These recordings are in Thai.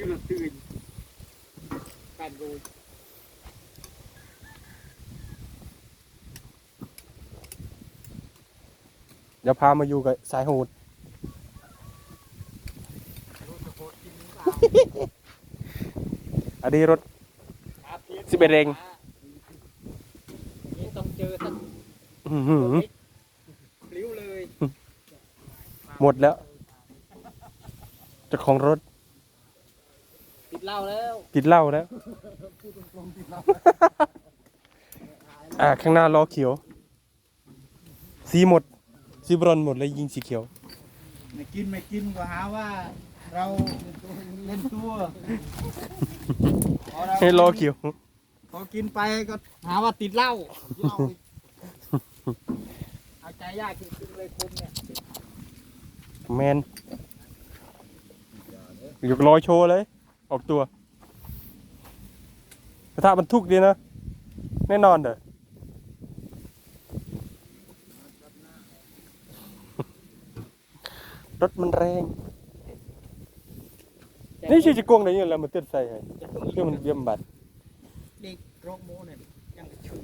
ชื่อรถตื่นการดูเดี๋ยวพามาอยู่กับสายโหดรถสะโพกกินหรือเปล่าอันนี้รถ ครับสิบเอ็ดเอง นี่ต้องเจอสักอื้อหือ ปลิ้วเลยหมดแล้ว เจ้าของรถ ติดเหล้าแล้วติดเหล้าแล้วอ่าข้างหน้าล้อเขียว สีหมด สีบรอนหมดเลยยิงสีเขียว ไม่กินไม่กินก็หาว่า เราเล่นตัวพอเราให้ล้อเขียว พอกินไปก็หาว่าติดเหล้าเหล้าอีกเอาใจยากจริงๆเลยคุณเนี่ยแมนยกลอยโชว์เลย ออกตัวกระทะบรรทุกดีนะ แน่นอนเด้อรถมันแรง นี่ชื่อจะกวงไหนเนี่ยแล้วมันเตือนใส่ให้เพื่อมันเยี่ยมบัดเด็กโรคโมเนี่ยยังกระชื่อ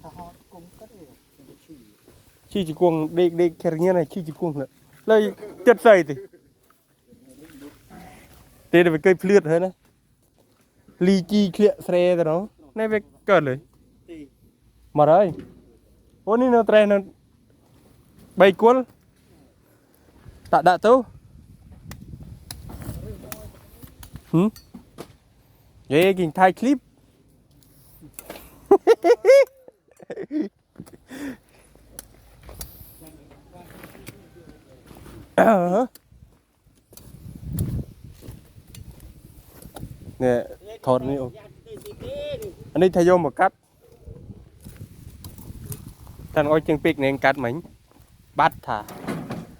ถ้าฮอดกุ้งก็ได้ยังกระชื่อชื่อจะกวงเด็กเด็กแค่เงี้ยนะชื่อจะกวงเลยแล้วเตือนใส่ติ ទេវាគេភ្លៀតហើយណាលីជីឃ្លាក់ស្រែទៅណោនេះវាកើតលើមកហើយអូនេះនៅត្រេះនៅ3គល់តាក់ដាក់ទៅហឹមយេគីងថៃឃ្លីបអឺ เนาะเตรนใบกวลตะดะตู้หืมเย้กิ่งถ่ายคลิปเออเนี่ยถอดนี่ออกอันนี้ทยมบกัดท่านอ้อยจึงปิกเนี่ยกัดไหมบัดถ่า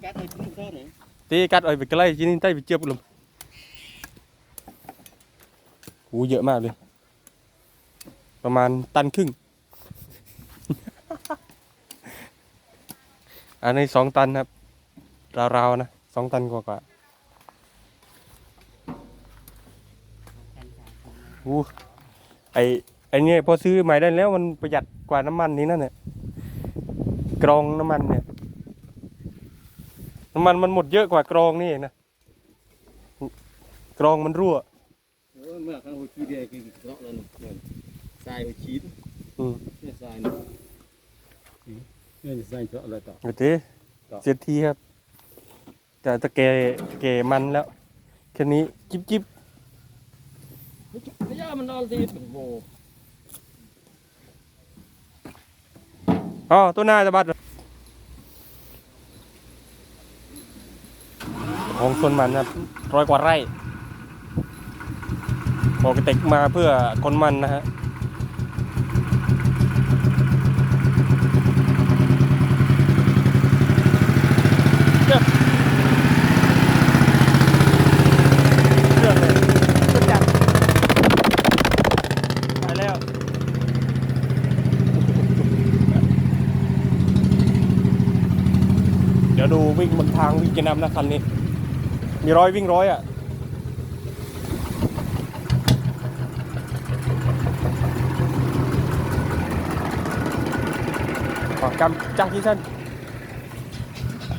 แก๊สไอ้ที่เท่าไหร่ตีกัดอ้อยไปใกล้จีนี่ใต้ไปเจียบลมโอ้เยอะมากเลย ประมาณตันครึ่ง อันนี้สองตันครับ ราวๆนะสองตันกว่าๆ อู้ไอไอเนี่ยพอซื้อใหม่ได้แล้วมันประหยัดกว่าน้ำมันนี้นั่นเนี่ยกรองน้ำมันเนี่ย น้ำมันมันหมดเยอะกว่ากรองนี่เองนะกรองมันรั่วโอ้ยเมื่อครั้งหัวขี้เดียกินเลาะแล้วเนี่ยทรายหัวชีดอืมเนี่ยทรายเนี่ยเนี่ยทรายเจาะอะไรต่อโอเคเจ็ดทีครับแต่ตะเกเกมันแล้วแค่นี้จิบจิบ ไม่ยามันนอนตีโอ้โหอ๋อตัวหน้าจะบัดของส่วนมันนะร้อยกว่าไร่บอกเต็กมาเพื่อคนมันนะฮะเชื่อเชื่อเลยสุดจัดไปแล้ว เดี๋ ยวดูวิ่งบนทางวิ่งจะนำนะคันนี้ มีร้อยวิ่งร้อยอะขอกำจางที่ท่าน